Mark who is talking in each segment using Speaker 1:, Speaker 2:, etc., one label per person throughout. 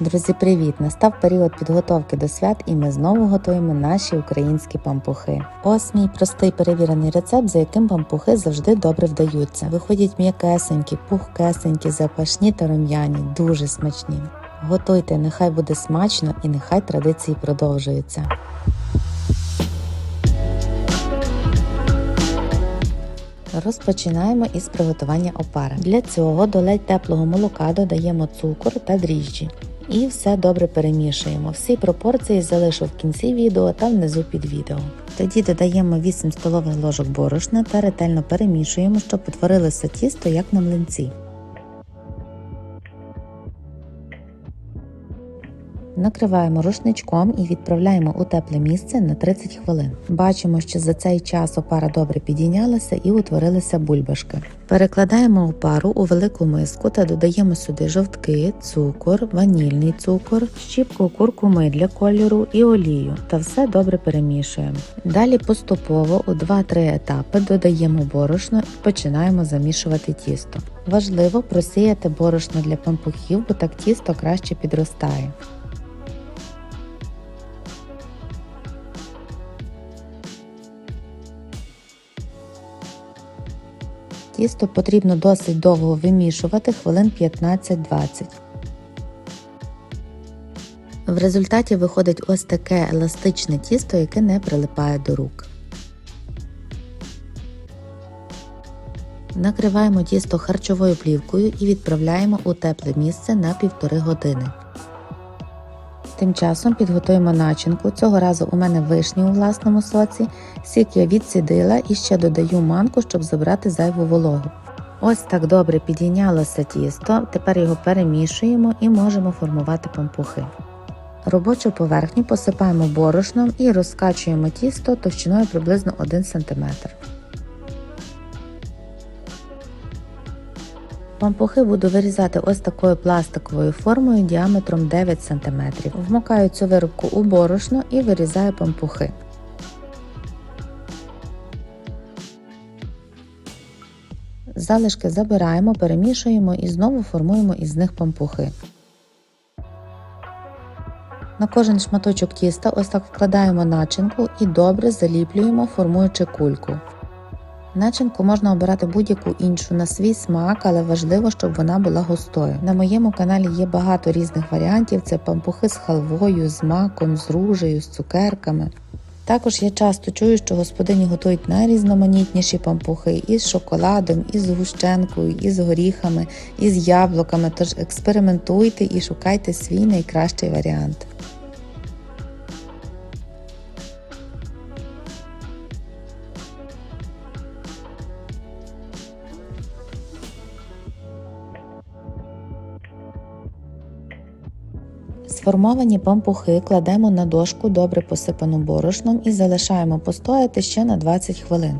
Speaker 1: Друзі, привіт! Настав період підготовки до свят, і ми знову готуємо наші українські пампухи. Ось мій простий перевірений рецепт, за яким пампухи завжди добре вдаються. Виходять м'якесенькі, пухкесенькі, запашні та рум'яні, дуже смачні. Готуйте, нехай буде смачно і нехай традиції продовжуються. Розпочинаємо із приготування опари. Для цього до ледь теплого молока додаємо цукор та дріжджі. І все добре перемішуємо. Всі пропорції залишу в кінці відео та внизу під відео. Тоді додаємо 8 столових ложок борошна та ретельно перемішуємо, щоб утворилося тісто як на млинці. Накриваємо рушничком і відправляємо у тепле місце на 30 хвилин. Бачимо, що за цей час опара добре підійнялася і утворилися бульбашки. Перекладаємо опару у велику миску та додаємо сюди жовтки, цукор, ванільний цукор, щіпку куркуми для кольору і олію та все добре перемішуємо. Далі поступово у 2-3 етапи додаємо борошно і починаємо замішувати тісто. Важливо просіяти борошно для пампухів, бо так тісто краще підростає. Тісто потрібно досить довго вимішувати хвилин 15-20. В результаті виходить ось таке еластичне тісто, яке не прилипає до рук. Накриваємо тісто харчовою плівкою і відправляємо у тепле місце на півтори години. Тим часом підготуємо начинку. Цього разу у мене вишні у власному соці, сік я відсідила і ще додаю манку, щоб забрати зайву вологу. Ось так добре підійнялося тісто, тепер його перемішуємо і можемо формувати пампухи. Робочу поверхню посипаємо борошном і розкачуємо тісто товщиною приблизно 1 см. Пампухи буду вирізати ось такою пластиковою формою діаметром 9 см. Вмокаю цю виробку у борошно і вирізаю пампухи. Залишки забираємо, перемішуємо і знову формуємо із них пампухи. На кожен шматочок тіста ось так вкладаємо начинку і добре заліплюємо, формуючи кульку. Начинку можна обирати будь-яку іншу на свій смак, але важливо, щоб вона була густою. На моєму каналі є багато різних варіантів: це пампухи з халвою, з маком, з ружею, з цукерками. Також я часто чую, що господині готують найрізноманітніші пампухи із шоколадом, із згущенкою, із горіхами, із яблуками. Тож експериментуйте і шукайте свій найкращий варіант. Сформовані пампухи кладемо на дошку, добре посипану борошном і залишаємо постояти ще на 20 хвилин.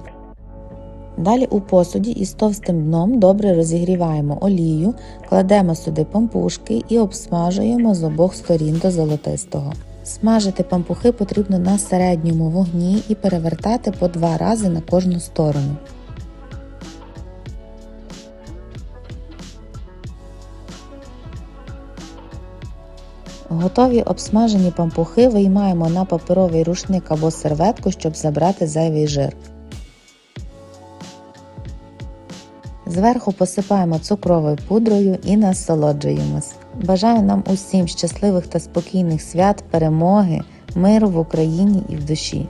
Speaker 1: Далі у посуді із товстим дном добре розігріваємо олію, кладемо сюди пампушки і обсмажуємо з обох сторін до золотистого. Смажити пампухи потрібно на середньому вогні і перевертати по два рази на кожну сторону. Готові обсмажені пампухи виймаємо на паперовий рушник або серветку, щоб забрати зайвий жир. Зверху посипаємо цукровою пудрою і насолоджуємось. Бажаю нам усім щасливих та спокійних свят, перемоги, миру в Україні і в душі.